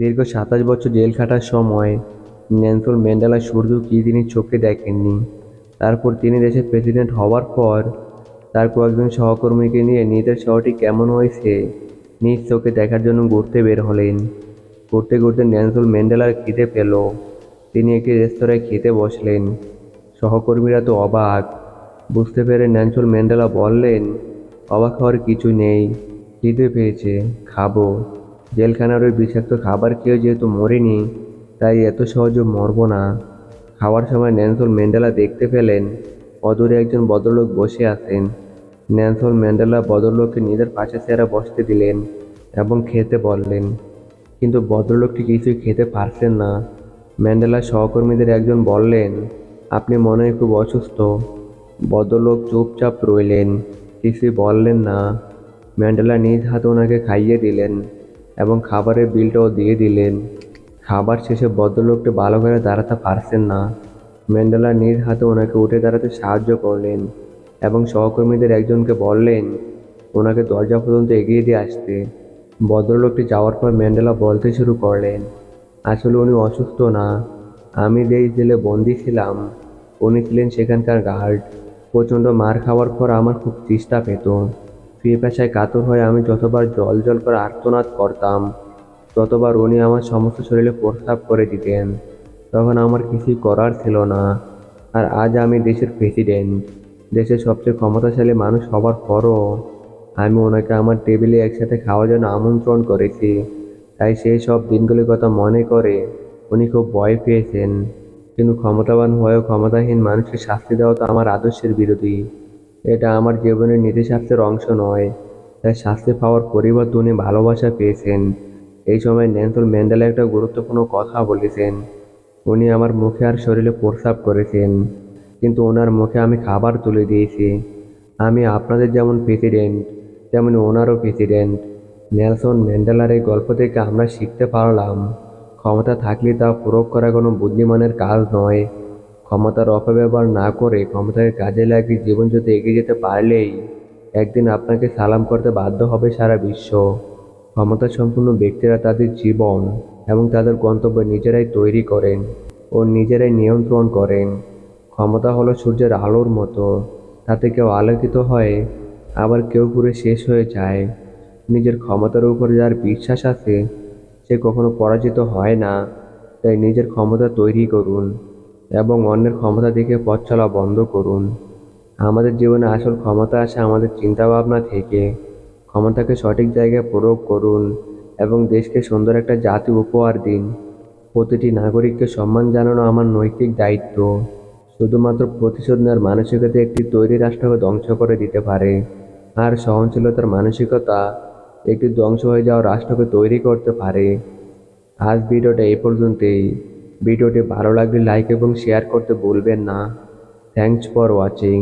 দীর্ঘ সাতাশ বছর জেল খাটার সময় নেলসন ম্যান্ডেলা সূর্য কি তিনি চোখে দেখেননি। তারপর তিনি দেশের প্রেসিডেন্ট হওয়ার পর তার কয়েকজন সহকর্মীকে নিয়ে নিজের শহরটি কেমন হয়েছে, নিজ চোখে দেখার জন্য ঘুরতে বের হলেন। ঘুরতে ঘুরতে নেলসন ম্যান্ডেলার খিদে পেল। তিনি একটি রেস্তোরাঁয় খেতে বসলেন। সহকর্মীরা তো অবাক। বুঝতে পেরে ন্যানসল ম্যান্ডেলা বললেন, অবাক হওয়ার কিছু নেই। খিদে পেয়েছে। খাব। জেলখানার ওই বিষাক্ত খাবার খেয়ে যেহেতু মরিনি, তাই এত সহজে মরব না। খাওয়ার সময় ন্যানসল ম্যান্ডেলা দেখতে পেলেন, অদূরে একজন ভদ্রলোক বসে আছেন। ন্যানসল ম্যান্ডেলা ভদ্রলোককে নিজের পাশে চেয়ারে বসতে দিলেন এবং খেতে বললেন, কিন্তু ভদ্রলোকটি কিছুই খেতে পারছেন না। ম্যান্ডেলার সহকর্মীদের একজন বললেন, আপনি মনে হয় খুব অসুস্থ। ভদ্রলোক চুপচাপ রইলেন, কিছুই বললেন না। ম্যান্ডেলা নিজ হাতে ওনাকে খাইয়ে দিলেন। এবং খাবারের বিলটাও দিয়ে দিলেন। খাবার শেষে ভদ্রলোকটি ভালো করে দাঁড়াতে পারছেন না। ম্যান্ডেলা নিজ হাতে ওনাকে উঠে দাঁড়াতে সাহায্য করলেন এবং সহকর্মীদের একজনকে বললেন, ওনাকে দরজা পর্যন্ত এগিয়ে দিয়ে আসতে। ভদ্রলোকটি যাওয়ার পর ম্যান্ডেলা বলতে শুরু করলেন, আসলে উনি অসুস্থ না। আমি যেই জেলে বন্দি ছিলাম, উনি ছিলেন সেখানকার গার্ড। প্রচণ্ড মার খাওয়ার পর আমার খুব তৃষ্ণা পেত। পেশায় কাতর হয়ে আমি যতবার জল জল করে আর্তনাদ করতাম, ততবার উনি আমার সমস্ত শরীরে প্রস্তাব করে দিতেন। তখন আমার কিছুই করার ছিল না। আর আজ আমি দেশের প্রেসিডেন্ট দেশের সবচেয়ে ক্ষমতাশালী মানুষ হবার পরও আমি ওনাকে আমার টেবিলে একসাথে খাওয়ার জন্য আমন্ত্রণ করেছি। তাই সেই সব দিনগুলির কথা মনে করে উনি খুব ভয় পেয়েছেন। কিন্তু ক্ষমতাবান হয়েও ক্ষমতাহীন মানুষকে শাস্তি দেওয়া তো আমার আদর্শের বিরোধী। এটা আমার জীবনের নীতিশাস্ত্রের অংশ নয়। তাই শাস্তি পাওয়ার পরিবর্তে উনি ভালোবাসা পেয়েছেন। এই সময় ন্যান্সল ম্যান্ডেলা একটা গুরুত্বপূর্ণ কথা বলেছেন। উনি আমার মুখে আর শরীরে প্রস্রাব করেছেন। কিন্তু ওনার মুখে আমি খাবার তুলে দিয়েছি। আমি আপনাদের যেমন প্রেসিডেন্ট, তেমনি ওনারও প্রেসিডেন্ট। নেলসন ম্যান্ডেলার এই গল্প থেকে আমরা শিখতে পারলাম। ক্ষমতা থাকলে তা প্রয়োগ করা কোনো বুদ্ধিমানের কাজ নয়। ক্ষমতার অপব্যবহার না করে ক্ষমতাকে কাজে লাগিয়ে জীবন যদি এগিয়ে যেতে পারলেই একদিন আপনাকে সালাম করতে বাধ্য হবে সারা বিশ্ব। ক্ষমতা সম্পূর্ণ ব্যক্তিরা তাদের জীবন এবং তাদের গন্তব্য নিজেরাই তৈরি করেন ও নিজেরাই নিয়ন্ত্রণ করেন। ক্ষমতা হলো সূর্যের আলোর মতো, তাতে কেউ আলোকিত হয়, আবার কেউ পুরো শেষ হয়ে যায়। নিজের ক্ষমতার উপর যার বিশ্বাস আছে, সে কখনো পরাজিত হয় না। তাই নিজের ক্ষমতা তৈরি করুন। এবং অন্যের ক্ষমতা দেখে পথ চলা বন্ধ করুন। আমাদের জীবনে আসল ক্ষমতা আসে আমাদের চিন্তাভাবনা থেকে। ক্ষমতাকে সঠিক জায়গায় প্রয়োগ করুন এবং দেশকে সুন্দর একটা জাতি উপহার দিন। প্রতিটি নাগরিককে সম্মান জানানো আমার নৈতিক দায়িত্ব। শুধুমাত্র প্রতিশোধ নেওয়ার মানসিকতা একটি তৈরি রাষ্ট্রকে ধ্বংস করে দিতে পারে। আর সহনশীলতার মানসিকতা একটি ধ্বংস হয়ে যাওয়া রাষ্ট্রকে তৈরি করতে পারে। আজ ভিডিওটা এই পর্যন্তই। ভিডিওটি ভালো লাগলে লাইক এবং শেয়ার করতে ভুলবেন না। Thanks for watching